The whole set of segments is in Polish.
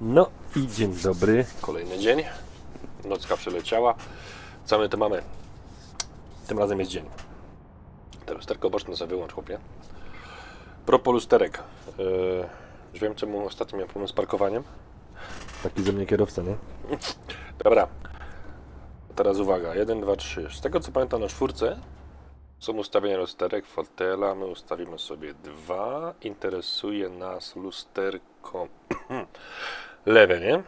No i dzień dobry. Kolejny dzień. Nocka przeleciała. Co my tu mamy? Tym razem jest dzień. Te lusterko boczne sobie wyłącz, chłopie. Propos lusterek. Yy, już wiem, czemu ostatnio miałem problem z parkowaniem. Taki ze mnie kierowca, nie? Dobra. Teraz uwaga. 1, 2, 3. Z tego co pamiętam na czwórce są ustawienia lusterek, fotela. My ustawimy sobie dwa. Interesuje nas lusterko lewe, nie?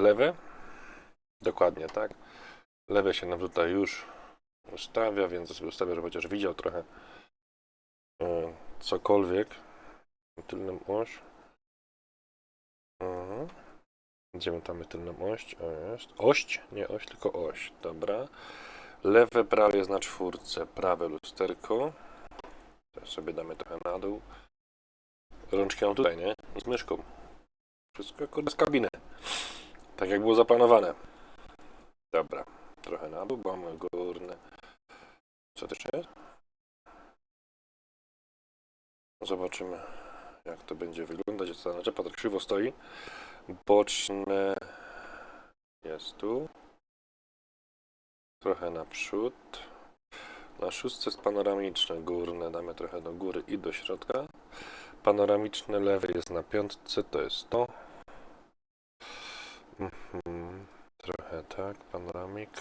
Lewe? Dokładnie, tak. Lewe się nam tutaj już ustawia, więc sobie ustawię, żeby chociaż widział trochę e, cokolwiek. Tylną oś. Mhm. Gdzie tam tylną oś? O, jest. Nie oś, tylko oś. Dobra. Lewe, prawe jest na czwórce. Prawe lusterko. Teraz sobie damy trochę na dół. Rączki mam tutaj, nie? Z myszką. Wszystko kurde z kabiny. Tak jak było zaplanowane. Dobra. Trochę na dół, bo mamy górne. Co to jeszcze jest? Zobaczymy jak to będzie wyglądać. Ta naczepa tak krzywo stoi. Boczne jest tu. Trochę naprzód. Na szóstce jest panoramiczne górne. Damy trochę do góry i do środka. Panoramiczne lewy jest na piątce, to jest to. Mhm. Trochę tak, Panoramix.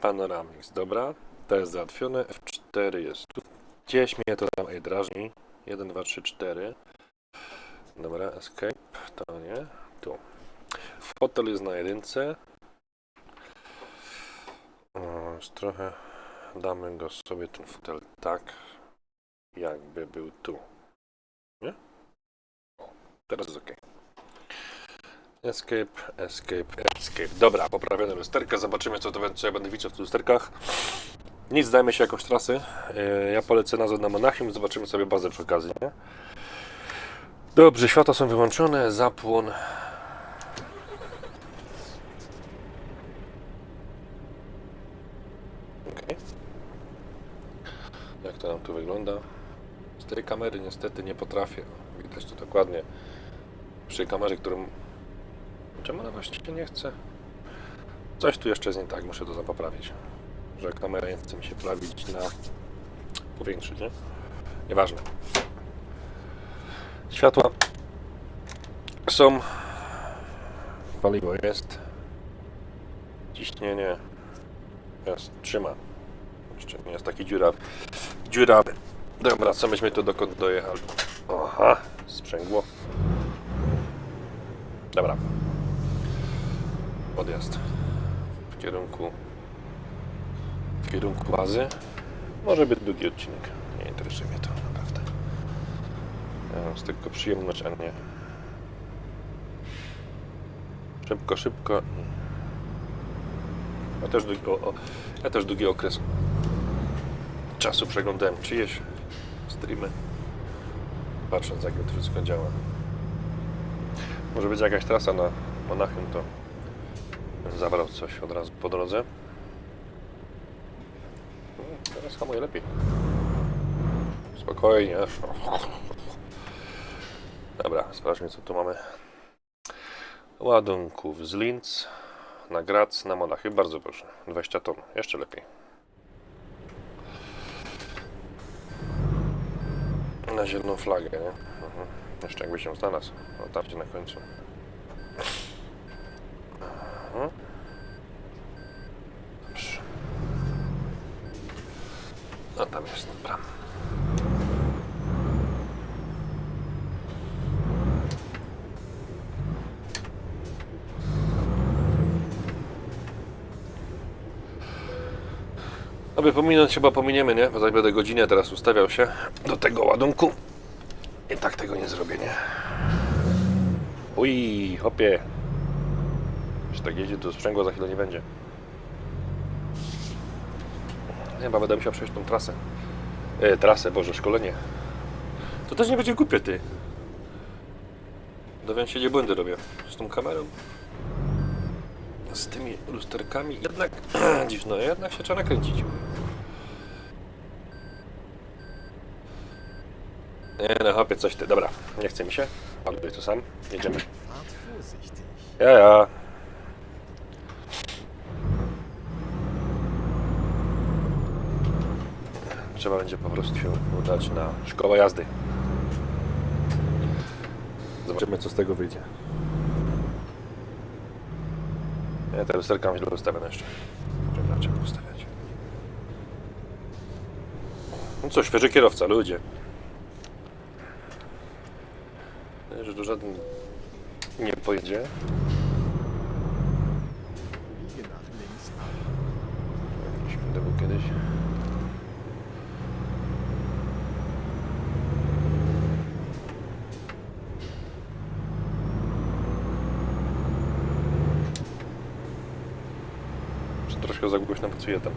Panoramix, dobra. To jest załatwione. F4 jest tu. Gdzieś mnie to tam drażni. 1, 2, 3, 4. Dobra, escape. To nie. Tu. Fotel jest na jedynce. Trochę damy go sobie ten fotel tak, jakby był tu. Nie? O, teraz jest ok. Escape, escape, escape. Dobra, poprawione lusterkę. Zobaczymy, co, to, co ja będę widział w lusterkach. Nic, dajmy się jakąś trasy. Yy, Ja polecę nazwę na Monachium. Zobaczymy sobie bazę przy okazji. Nie? Dobrze, światła są wyłączone. Zapłon. Okej. Jak wygląda? Z tej kamery niestety nie potrafię. Widać to dokładnie. Przy kamerze, którą Czemu ona właśnie nie chce? Coś tu jeszcze jest nie tak, muszę to poprawić. Że kamera nie chce mi się prawić na powiększyć, nie? Nieważne. Światła są. Paliwo jest. Ciśnienie jest. Trzyma. Jeszcze nie jest taki dziurawy. Dziurawy. Dobra, co myśmy tu dokąd dojechali? Aha, sprzęgło. Dobra podjazd w kierunku w kierunku bazy. Może być długi odcinek. Nie interesuje mnie to naprawdę. Ja mam z tego przyjemność, a nie szybko, szybko. Ja też długi, o, o, ja też długi okres czasu przeglądałem czyjeś streamy, patrząc jak to wszystko działa. Może być jakaś trasa na Monachium, to zabrał coś od razu po drodze. Hmm, Teraz hamuje lepiej. Spokojnie. Dobra, sprawdźmy co tu mamy. Ładunków z Linz na Graz, na Monachy. Bardzo proszę. 20 ton. Jeszcze lepiej. Na zieloną flagę, nie? Mhm. Jeszcze jakby się znalazł. O, tam na końcu. Mhm. Dobrze. No tam jest, dobra. Aby pominąć chyba pominiemy, nie? Bo tak będę godzinę teraz ustawiał się do tego ładunku. I tak tego nie zrobię, nie? Uj, hopie. Jeśli tak jedzie, to sprzęgła za chwilę nie będzie. Chyba będę musiał przejść tą trasę. E, trasę, Boże, szkolenie. To też nie będzie głupie, ty. Dowiem się, gdzie błędy robię. Z tą kamerą. Z tymi lusterkami. Jednak, dziś, no jednak się trzeba nakręcić. Nie no, chłopie, coś ty. Dobra, nie chce mi się. Odbyj to sam. Jedziemy. Ja, ja. Trzeba będzie po prostu się udać na szkołę jazdy. Zobaczymy, co z tego wyjdzie. Nie, te lusterka mam źle ustawione jeszcze. Trzeba trzeba ustawiać. No co, świeży kierowca, ludzie. Że tu żaden nie pojedzie. To był kiedyś. Czy troszkę pracuje tam.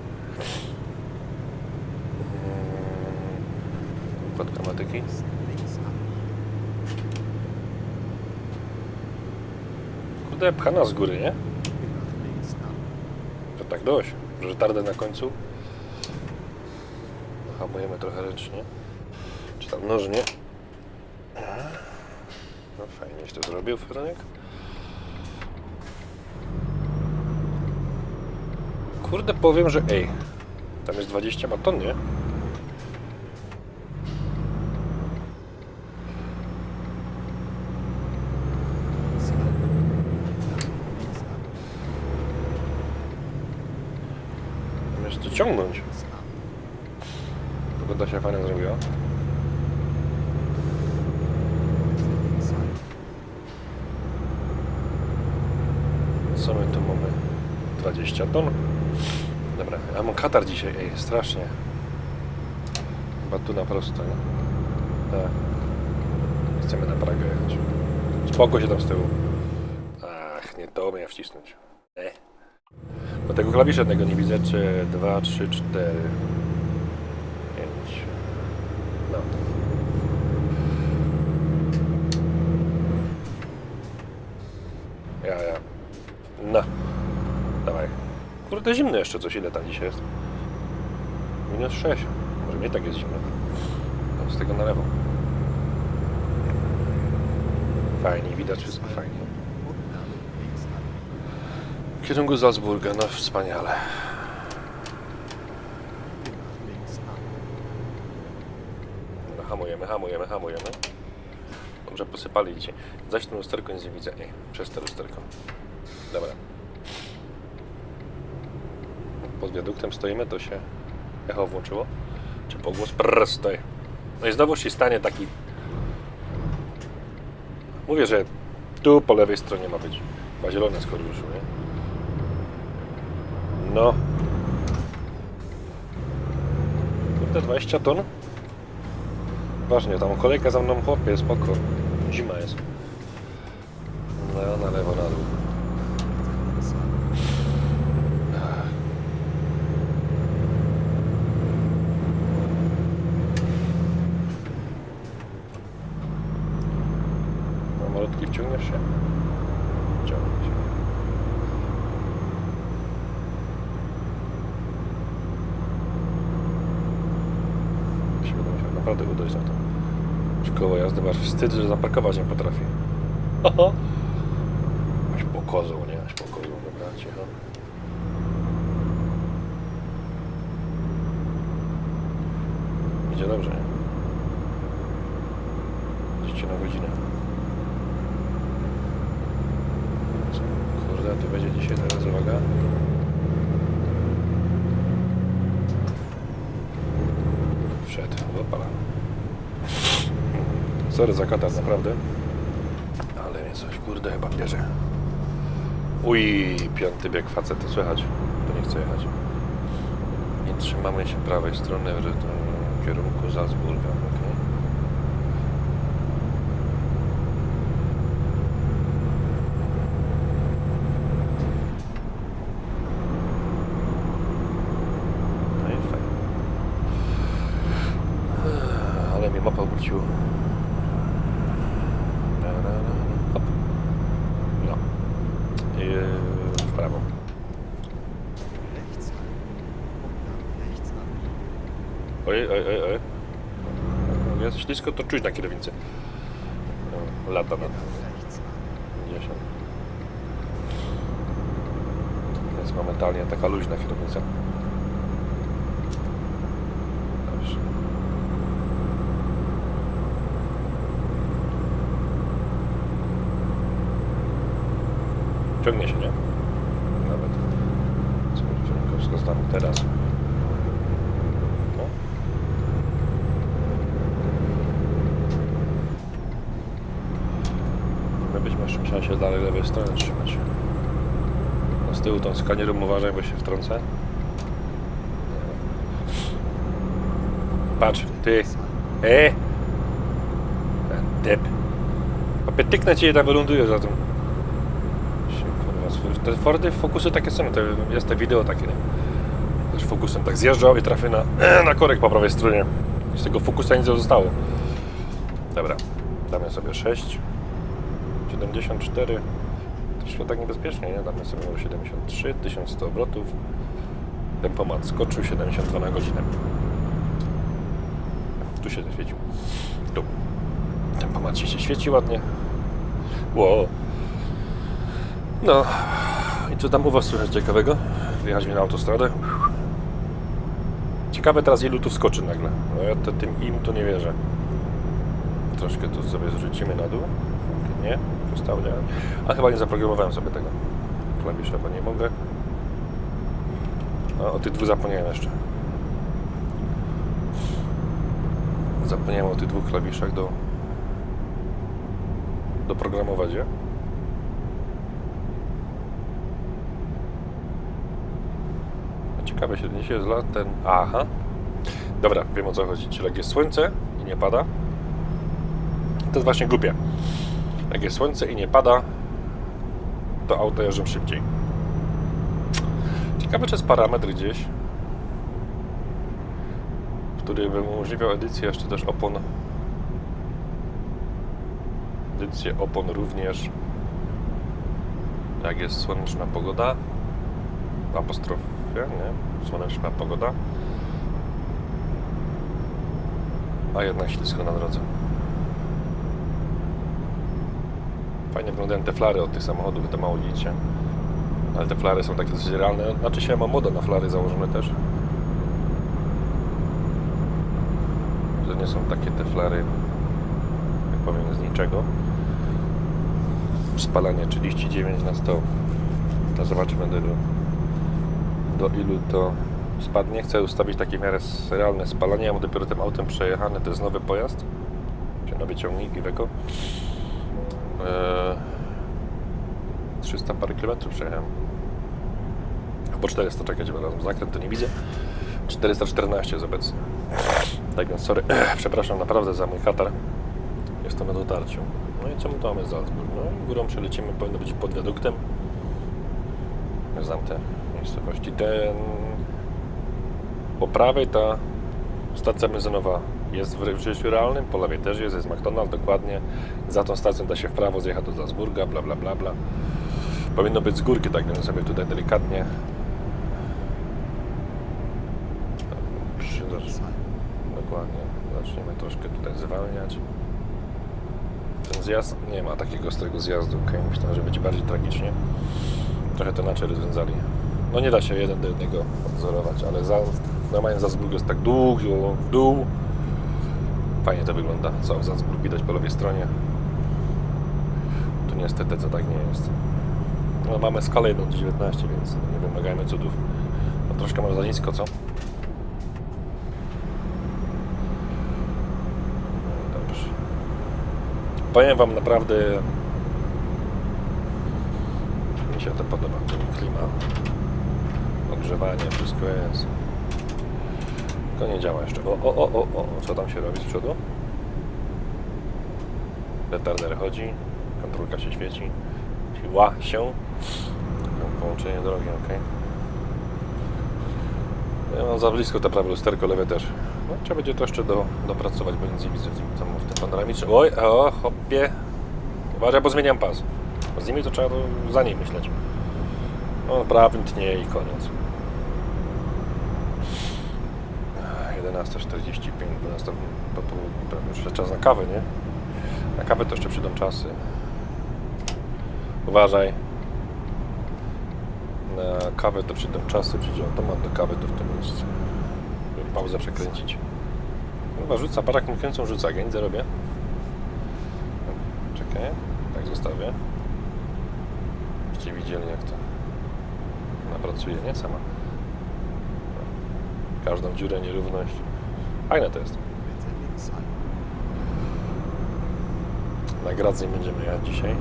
Układ gramatyki. Kurde, pchana z góry, nie? To tak dość. Retardę na końcu. Hamujemy trochę ręcznie. Czy tam nożnie. No fajnieś to zrobił Franek. Kurde, powiem, że ej. Tam jest 20 baton, nie? Ciągnąć. Links ab. Pogoda się fajnie zrobiła. Links ab. Co my tu mamy? 20 ton. Dobra, ja mam katar dzisiaj, ej, strasznie. Chyba tu na prosto, nie? Tak. Chcemy na Pragę jechać. Spoko się tam z tyłu. Ach, nie to mnie wcisnąć. E. Bo tego klawisza jednego nie widzę, czy 2, 3, 4, 5. No. Ja, ja. No. Dawaj. Kurde, zimno jeszcze coś. Ile tam dzisiaj jest? Minus 6. Może nie tak jest zimno. Tam z tego na lewo. Fajnie, widać wszystko fajnie. W kierunku Salzburga, no wspaniale. Hamujemy, hamujemy, hamujemy. Dobrze posypali dzisiaj. Zaś to lusterko nic nie widzę. Nie, przez to lusterko. Dobra. Pod wiaduktem stoimy, to się echo włączyło. Czy pogłos? Prrr, stoi. No i znowu się stanie taki... Mówię, że tu po lewej stronie ma być. Chyba zielone skoro ruszył, nie? No. Kurde, 20 ton? Ważnie, tam kolejka za mną chłopie, spoko. Zima jest. No, na lewo, na dół. Links ab. No, malutki wciągniesz się? Ciągnie się. Się będę musiał naprawdę udać na to. Szkoła jazdy, masz wstyd, że zaparkować nie potrafi. Aś po kozą, nie? Aś po kozą, dobra, cicho. Idzie dobrze, nie? Idziecie na godzinę. Kurde, to będzie dzisiaj teraz uwaga. Sorry za katar, naprawdę. Ale mnie coś, kurde, chyba bierze. Uj, piąty bieg facet, to słychać. To nie chce jechać. Nie trzymamy się prawej strony w kierunku Salzburga. No i fajnie. Ale mnie mapa obróciło. Oj, oj, oj, jest ślisko, to czuć na kierownicy. No, lata na Rechts an. 50. Jest momentalnie taka luźna kierownica. Dobrze. Ciągnie się, nie? Nawet. Co kierunkowskaz damy teraz. No. Byśmy jeszcze musiał się dalej lewej strony trzymać. No z tyłu tą skanierem uważaj, bo się wtrącę. Patrz, ty. E! Ten Dep. Opie tyknę cię tam wyląduje za tym. Te Fordy fokusy takie są, to jest te wideo takie, nie? Też fokusem tak zjeżdżał i trafię na, na korek po prawej stronie. Z tego fokusa nic nie zostało. Dobra, damy sobie 6. 74. Troszkę tak niebezpiecznie, nie? Damy sobie 73, 1100 obrotów. Tempomat skoczył 72 na godzinę. Tu się zaświecił. Tu. Tempomat się, świeci ładnie. Wow. No. I co tam u Was słychać ciekawego? Wyjechać mi na autostradę. Ciekawe teraz ilu tu skoczy nagle. No ja to, tym im tu nie wierzę. Troszkę tu sobie zrzucimy na dół. Nie? Przestało działać. A chyba nie zaprogramowałem sobie tego klawisza, bo nie mogę. A, o tych dwóch zapomniałem jeszcze. Zapomniałem o tych dwóch klawiszach do doprogramować je. Ciekawe się niesie z lat ten... Aha. Dobra, wiem o co chodzi. Czyli jak jest słońce i nie pada, to jest właśnie głupie. Jak jest słońce i nie pada, to auto jeżdżą szybciej. Ciekawe, czy jest parametr gdzieś, który by umożliwiał edycję jeszcze też opon. Edycję opon również. Jak jest słoneczna pogoda. Apostrofie, nie? Słoneczna pogoda. A jednak ślisko na drodze. Fajnie wyglądają te flary od tych samochodów, to mało widzicie. Ale te flary są takie dosyć realne. Znaczy się ma moda na flary założone też. To nie są takie te flary, jak powiem, z niczego. Spalanie 39 na 100. No zobaczymy do ilu, do ilu to spadnie. Chcę ustawić takie w miarę realne spalanie. Ja mam dopiero tym autem przejechane. To jest nowy pojazd. Nowy ciągnik Iveco. Eee, 300 parę kilometrów przejechałem. Po 400 czekać, bo razem zakręt to nie widzę. 414 jest obecnie. Tak więc sorry, przepraszam naprawdę za mój katar. Jestem na dotarciu. No i co my tu mamy Salzburg? No górą przelecimy, powinno być pod wiaduktem. Znam te miejscowości. Ten... Po prawej ta stacja benzynowa jest w życiu realnym, po lewej też jest, jest McDonald's dokładnie. Za tą stacją da się w prawo zjechać do Salzburga, bla bla bla bla. Powinno być z górki, tak więc sobie tutaj delikatnie. Dokładnie. Zaczniemy troszkę tutaj zwalniać. Ten zjazd nie ma takiego ostrego zjazdu. Okay? Myślałem, że będzie bardziej tragicznie. Trochę to inaczej rozwiązali. No nie da się jeden do jednego odzorować, ale za, normalnie Salzburg jest tak długo w dół. Fajnie to wygląda. Co Salzburg widać po lewej stronie. Tu niestety to tak nie jest. No, mamy skalę 1 do 19, więc nie wymagajmy cudów. No, troszkę może za nisko, co? No Dobrze. Powiem Wam naprawdę. Mi się to podoba. Klima, ogrzewanie, wszystko jest. Tylko nie działa jeszcze. O, o, o, o, o, co tam się robi z przodu? Retarder chodzi, kontrolka się świeci, siła się. Połączenie drogi, ok. Ja mam za blisko te prawe lusterko, lewe też. No, trzeba będzie to jeszcze do, dopracować, bo nic nie widzę w tym, tam, w tym panoramicznym. Oj, o, hopie. Uważaj, bo zmieniam pas. Z nimi to trzeba to za niej myśleć. No, prawym tnie i koniec. Ach, 11.45, 12 po południu, pewnie już czas na kawę, nie? Na kawę to jeszcze przyjdą czasy. Uważaj. Na kawę to przyjdą czasy, przyjdzie automat do kawy to w tym miejscu. Żeby pauzę przekręcić. Chyba rzuca, mu kręcą rzuca, gędzę robię. Czekaj, tak zostawię. Byście widzieli jak to ona pracuje, nie? Sama. Każdą dziurę, nierówność. Fajne to jest. Na Grad nie będziemy jechać dzisiaj.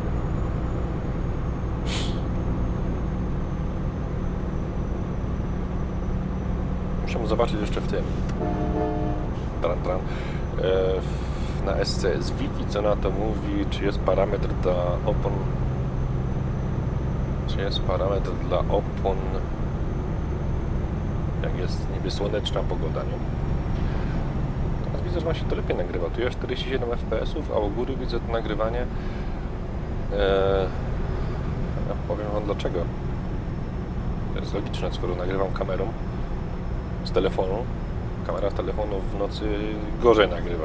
Musiałem zobaczyć jeszcze w tym. Tran, tran. E, na SCS Wiki, co na to mówi, czy jest parametr dla opon. Czy jest parametr dla opon, jak jest niby słoneczna pogoda, nie? Teraz widzę, że ma się to lepiej nagrywa. Tu jest 47 fps, a u góry widzę to nagrywanie. Eee, ja powiem Wam dlaczego. To jest logiczne, skoro nagrywam kamerą z telefonu. Kamera telefonu w nocy gorzej nagrywa.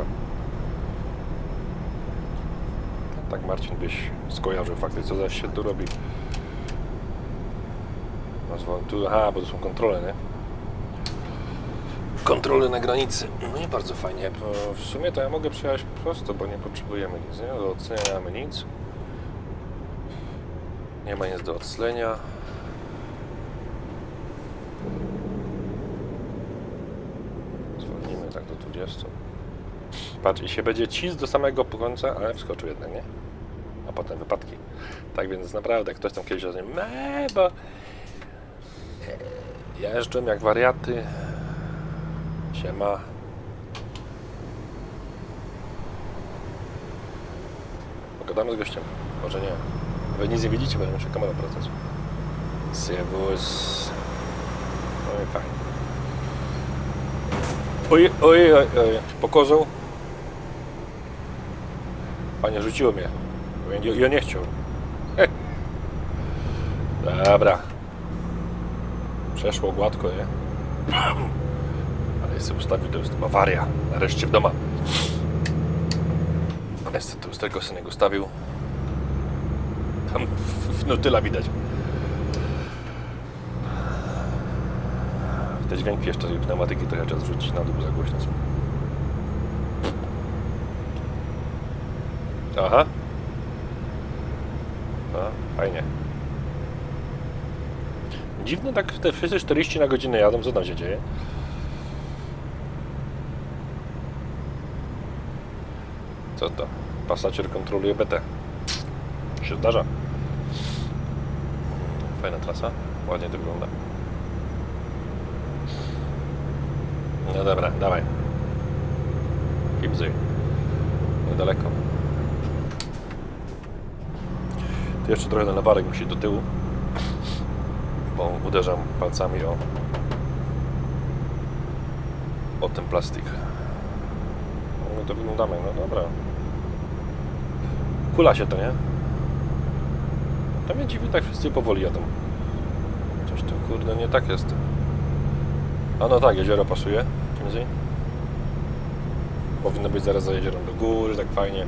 Tak Marcin byś skojarzył fakty, co zaś się tu robi. Aha, bo to są kontrole, nie? Kontrole na granicy. No i bardzo fajnie. Bo w sumie to ja mogę przejechać prosto, bo nie potrzebujemy nic, nie? Do ocenia nie mamy nic. Nie ma nic do odslenia. Zwolnimy tak do 20. Patrz, i się będzie cis do samego końca, ale wskoczył jednak, nie? A potem wypadki. Tak więc naprawdę, ktoś tam kiedyś "Me, bo ja jeżdżę jak wariaty. Siema. Pogadamy z gościem. Może nie. Wy nic nie widzicie, będę musiał kamerę wracać. Servus. No i fajnie. Oj, oj, oj, oj. Panie, rzuciło mnie. Ja nie, ja chciał. Dobra. Przeszło gładko, nie? Ale sobie ustawił, to jest Bawaria. Nareszcie w doma. Niestety tego synek ustawił. Tam w, w nutyla widać. Te dźwięki jeszcze pneumatyki trochę trzeba zrzucić na dół, za głośne są. Aha. A, fajnie. Dziwne tak te wszyscy 40 na godzinę jadą, co tam się dzieje? Co to? Pasacier kontroluje BT. Się zdarza. Fajna trasa. Ładnie to wygląda. No dobra, dawaj. Kipzy. Niedaleko. Tu jeszcze trochę ten lewarek musi do tyłu. Bo uderzam palcami o o ten plastik. No to wyglądamy, no dobra. Kula się to, nie? To mnie dziwi, tak wszyscy powoli jadą. Coś tu kurde nie tak jest. A no tak, jezioro pasuje. Między. Powinno być zaraz za jeziorem do góry, tak fajnie.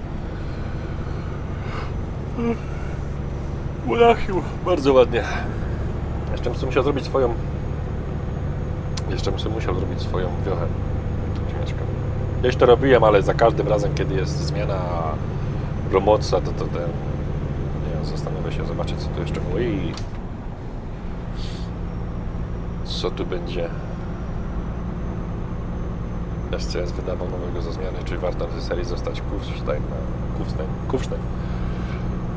Monachium, bardzo ładnie. Jeszcze bym musiał zrobić swoją. Jeszcze bym musiał zrobić swoją wiochę. Ciężko. Kiedyś to robiłem, ale za każdym razem, kiedy jest zmiana promocja, to to ten. Zastanowię się, zobaczyć co tu jeszcze i co tu będzie. SCS wydawał nowego za zmiany, czy warto w serii zostać Kufstein na, Kufstein, Kufstein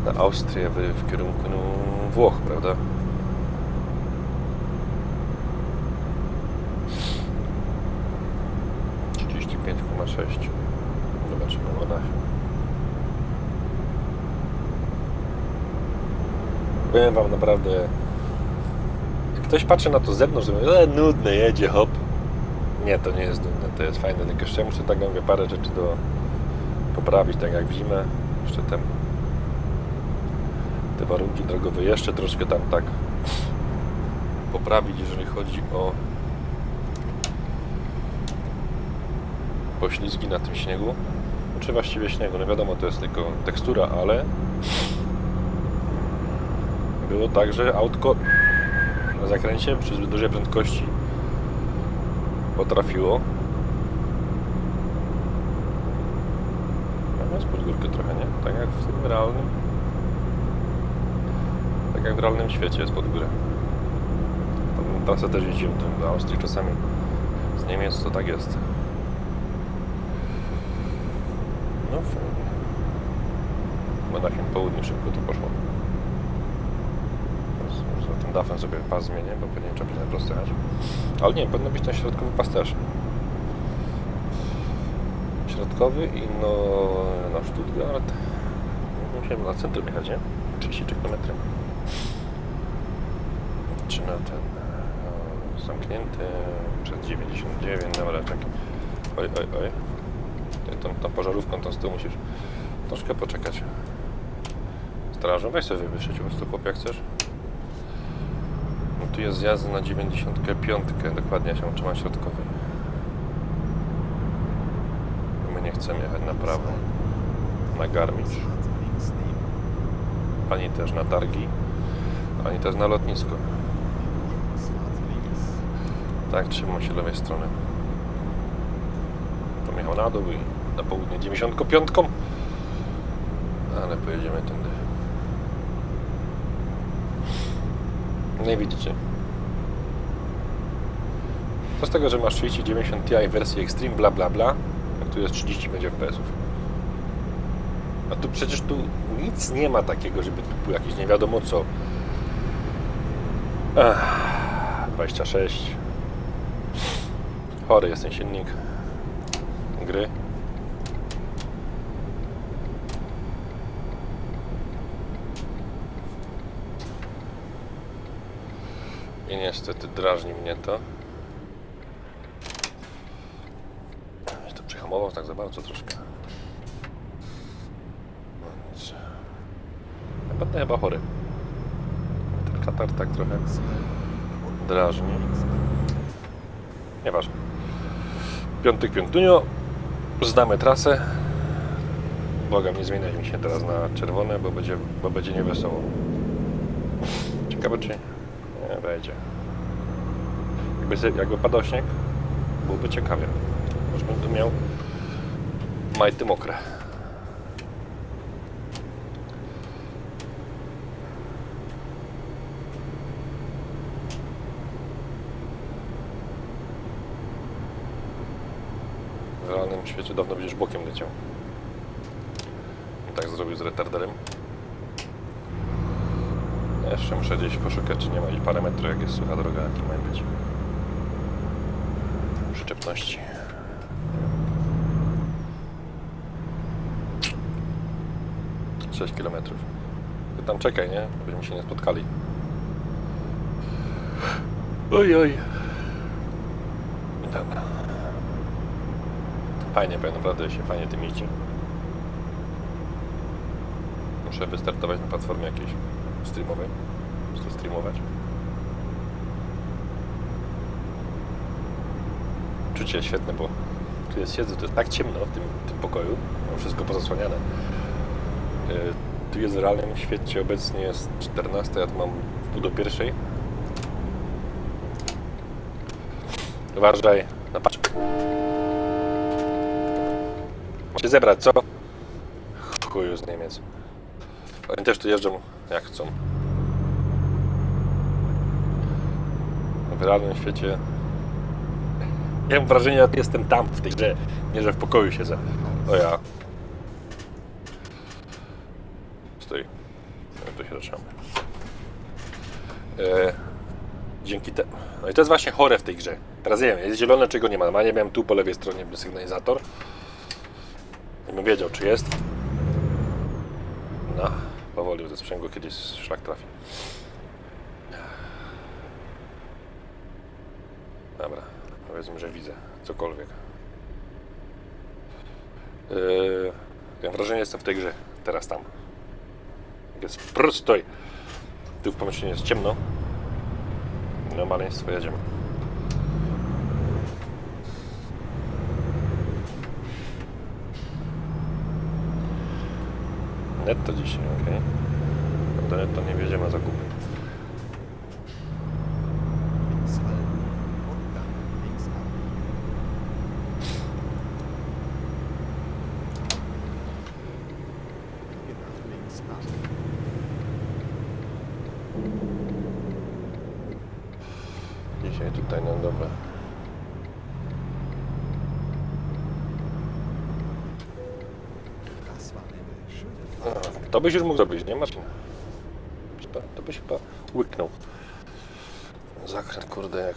na Austrię w, w kierunku no, Włoch, prawda? Sześć. Zobaczymy woda. Powiem wam naprawdę, jak ktoś patrzy na to z zewnątrz, to mówi, e, nudne jedzie, hop. Nie, to nie jest nudne, to jest fajne, tylko jeszcze muszę tak mówię, parę rzeczy do poprawić, tak jak w zimę, jeszcze ten te warunki drogowe jeszcze troszkę tam tak poprawić, jeżeli chodzi o poślizgi na tym śniegu. Czy właściwie śniegu, no wiadomo, to jest tylko tekstura, ale było tak, że autko na zakręcie przy zbyt dużej prędkości potrafiło no, jest pod górkę trochę, nie? Tak jak w tym realnym tak jak w realnym świecie jest pod górę. Trasę też jeździłem tym do Austrii czasami. Z Niemiec to tak jest. No fajnie. Monachium południe szybko to poszło. Tym dafem sobie pas zmienię, bo pewnie trzeba będzie na jechać. Ale nie, powinno być ten środkowy pas też. Środkowy i no na Stuttgart. Musimy na centrum jechać, nie? 33 km. Czy na ten e, zamknięty przed 99, dobra, czekaj. Oj, oj, oj. Tą, tą pożarówką tą z tyłu musisz troszkę poczekać. Strażą, weź sobie wywyższyć po prostu chłop jak chcesz. Tu jest zjazd na 95, dokładnie się trzymam środkowej. My nie chcemy jechać na prawo, na Garmisch, ani też na targi, ani też na lotnisko. Tak, trzymam się lewej strony. To jechał na dół i na południe 95. Ale pojedziemy tędy. I widzicie. Co z tego, że masz 3090 Ti w wersji Extreme, bla bla bla, jak tu jest 35 FPS-ów. A tu przecież tu nic nie ma takiego, żeby tu było jakieś nie wiadomo co. Ach, 26. Chory jest ten silnik gry. I niestety drażni mnie to. To przyhamował tak za bardzo troszkę. Ja Będę chyba chory. Ten katar tak trochę drażni. Nieważne. Piątek, piątunio. Zdamy trasę. Błagam, nie zmieniać mi się teraz na czerwone, bo będzie, bo będzie niewesoło. Ciekawe czy... Nie, będzie. Jakby, jakby padał śnieg, byłoby ciekawie. Może bym tu miał majty mokre. W realnym świecie dawno będziesz bokiem leciał. I tak zrobił z retarderem. Jeszcze muszę gdzieś poszukać, czy nie ma i parę metrów, jak jest sucha droga, jakie mają być. Przyczepności. Sześć kilometrów. Ty tam czekaj, nie? Byśmy się nie spotkali. Oj, oj. Dobra. Fajnie, powiem, naprawdę się fajnie tym jeździ. Muszę wystartować na platformie jakiejś streamowej. Po prostu streamować. Czucie świetne, bo tu jest siedzę, to jest tak ciemno w tym, tym pokoju. Mam wszystko pozasłaniane. Yy, Tu jest w realnym świecie obecnie jest 14, ja tu mam w pół do pierwszej. Uważaj, na patrz. Macie zebrać, co? Chuju z Niemiec. Oni też tu jeżdżą jak chcą. W realnym świecie... Ja mam wrażenie, że jestem tam w tej grze, nie że w pokoju siedzę. O ja. Stój. Ja tu się zatrzymamy. E, dzięki temu. No i to jest właśnie chore w tej grze. Teraz nie wiem, jest zielone, czego nie ma. Normalnie miałem tu po lewej stronie sygnalizator. I bym wiedział, czy jest. No, powoli ze sprzęgło kiedyś szlak trafi. Dobra, Powiedzmy, że widzę cokolwiek. Yy, ja wrażenie jestem w tej grze, teraz tam. Jest prostoj. Tu w pomieszczeniu jest ciemno. No maleństwo, jedziemy. Netto dzisiaj, ok. Do netto nie wiedziemy zakupu. To byś już mógł zrobić, nie Marcin? To, byś chyba łyknął. Zakręt, kurde, jak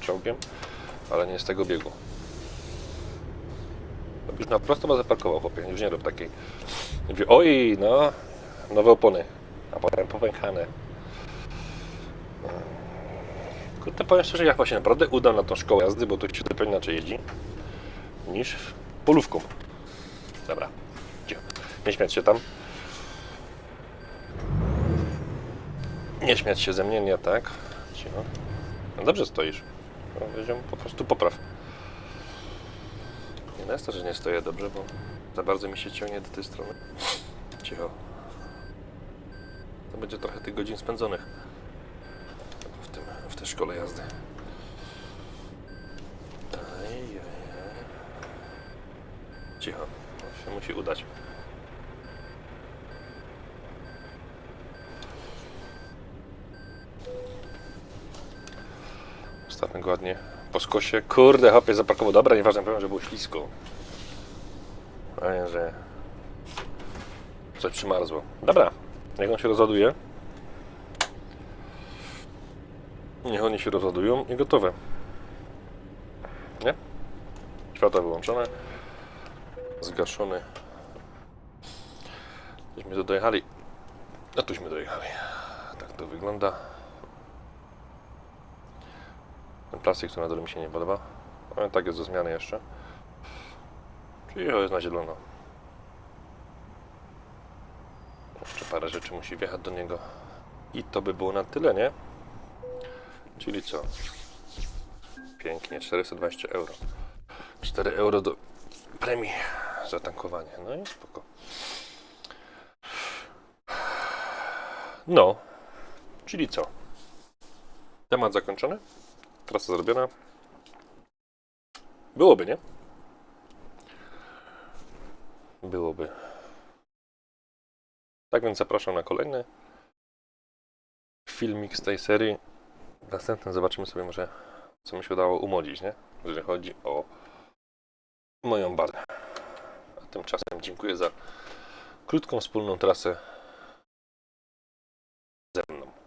czołgiem, ale nie z tego biegu. To byś na prosto ma zaparkował, chłopie. Już nie rób takiej. Mówi, oj, no, nowe opony, a potem powęchane. Kurde, powiem szczerze, ja właśnie naprawdę udam na tą szkołę jazdy, bo tu się zupełnie inaczej jeździ niż polówką. Dobra. Nie śmiać się tam. Nie śmiać się ze mnie, nie tak. Cicho. No dobrze stoisz. No, weź po prostu popraw. Nie no jest to, że nie stoję dobrze, bo za bardzo mi się ciągnie do tej strony. Cicho. To będzie trochę tych godzin spędzonych w, tym, w tej szkole jazdy. Cicho. To się musi udać. Ostatnio go ładnie po skosie. Kurde, hopie zapakował. Dobra, nieważne, powiem, że było ślisko. A nie, że coś przymarzło. Dobra, jak on się rozładuje. Niech oni się rozładują i gotowe. Nie? Światła wyłączone. Zgaszony. Żeśmy tu dojechali. A tuśmy dojechali. Tak to wygląda. Ten plastik, który na dole mi się nie podoba. Ale tak jest do zmiany jeszcze. Czyli jest na zielono. Jeszcze parę rzeczy musi wjechać do niego. I to by było na tyle, nie? Czyli co? Pięknie, 420 euro. 4 euro do premii za tankowanie. No i spoko. No, czyli co? Temat zakończony? Trasa zrobiona. Byłoby, nie? Byłoby. Tak więc zapraszam na kolejny filmik z tej serii. Następnym zobaczymy sobie może, co mi się udało umodzić, nie? Jeżeli chodzi o moją bazę. A tymczasem dziękuję za krótką wspólną trasę ze mną.